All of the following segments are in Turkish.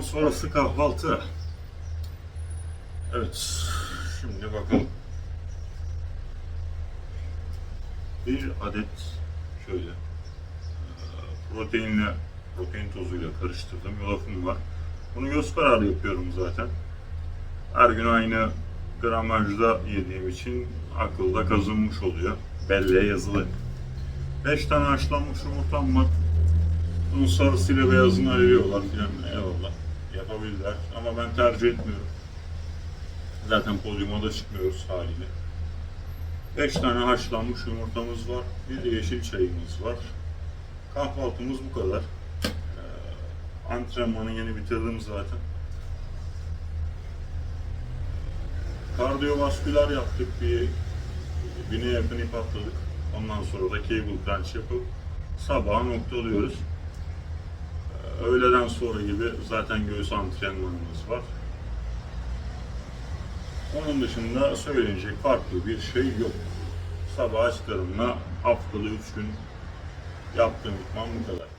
sonrası kahvaltı. Evet, şimdi bakalım. Bir adet şöyle eee, proteinle, protein tozuyla karıştırdım yulafım var. Bunu göz kararı yapıyorum zaten. Her gün aynı gramajda yediğim için akılda kazınmış oluyor. Belleğe yazılı. 5 tane haşlanmış yumurtam var. Bunun sarısıyla beyazını ayırıyorlar filan. Eyvallah. Yapabilirler. Ama ben tercih etmiyorum. Zaten podyuma da çıkmıyoruz haliyle. 5 tane haşlanmış yumurtamız var. Bir de yeşil çayımız var. Kahvaltımız bu kadar. Ee, antrenmanı yeni bitirdim zaten. Kardiyovasküler yaptık. Bir bine yakın ip atladık. Ondan sonra da cable crunch yapıp sabaha noktalıyoruz. Öğleden sonra gibi zaten göğüs antrenmanımız var. Onun dışında söylenecek farklı bir şey yok. Sabah aç karınla haftada 3 gün yaptığım idman bu kadar.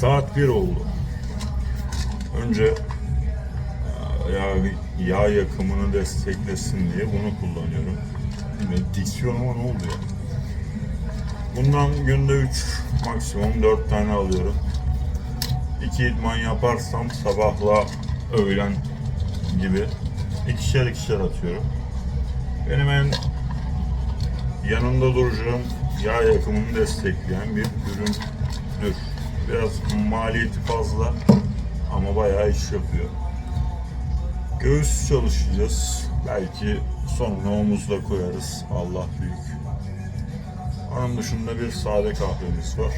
Saat 1 oldu. Önce e, yağ, yağ yakımını desteklesin diye bunu kullanıyorum. Yine diksiyonuma ne oldu ya? Bundan günde 3 maksimum 4 tane alıyorum. 2 idman yaparsam sabahla öğlen gibi ikişer ikişer atıyorum. Benim en yanında duracağım yağ yakımını destekleyen bir üründür. Biraz maliyeti fazla ama bayağı iş yapıyor. Göğüs çalışacağız. Belki sonuna omuz da koyarız. Allah büyük. Onun dışında bir sade kahvemiz var.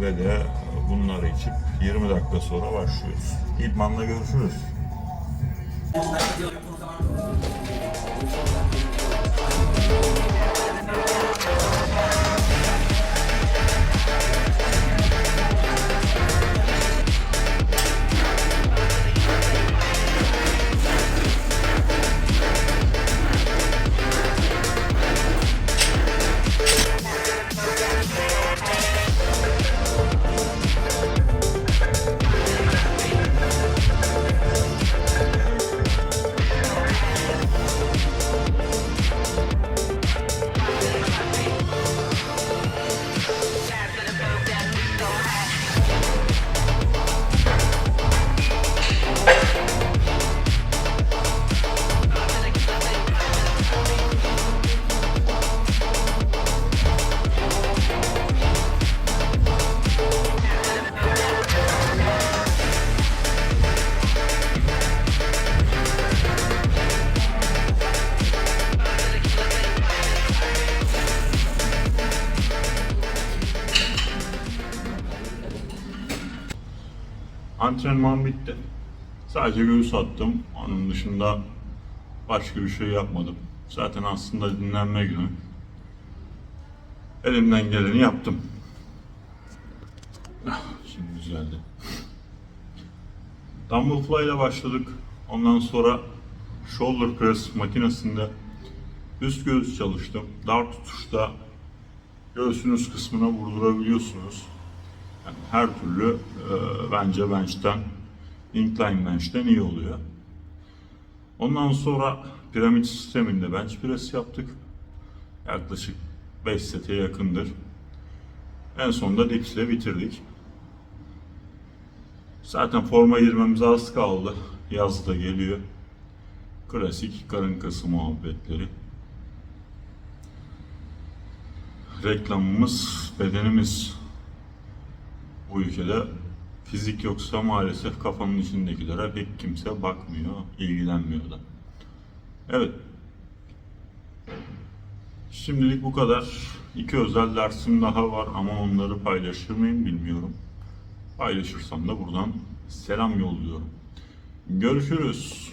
Ve de bunları içip 20 dakika sonra başlıyoruz. İdmanla görüşürüz. Antrenman bitti. Sadece göğüs attım. Onun dışında başka bir şey yapmadım. Zaten aslında dinlenme günü. Elimden geleni yaptım. Ah, Şimdi düzeldi. Dumbbell fly ile başladık. Ondan sonra shoulder press makinesinde üst göğüs çalıştım. Dar tutuşta göğsün üst kısmına vurdurabiliyorsunuz. Her türlü e, bence bench'ten, incline bench'ten iyi oluyor. Ondan sonra piramit sisteminde bench press yaptık. Yaklaşık 5 sete yakındır. En sonunda dipsle bitirdik. Zaten forma girmemize az kaldı. Yaz da geliyor. Klasik karın kası muhabbetleri. Reklamımız, bedenimiz bu ülkede fizik yoksa maalesef kafanın içindekilere pek kimse bakmıyor, ilgilenmiyor da. Evet. Şimdilik bu kadar. İki özel dersim daha var ama onları paylaşır mıyım bilmiyorum. Paylaşırsam da buradan selam yolluyorum. Görüşürüz.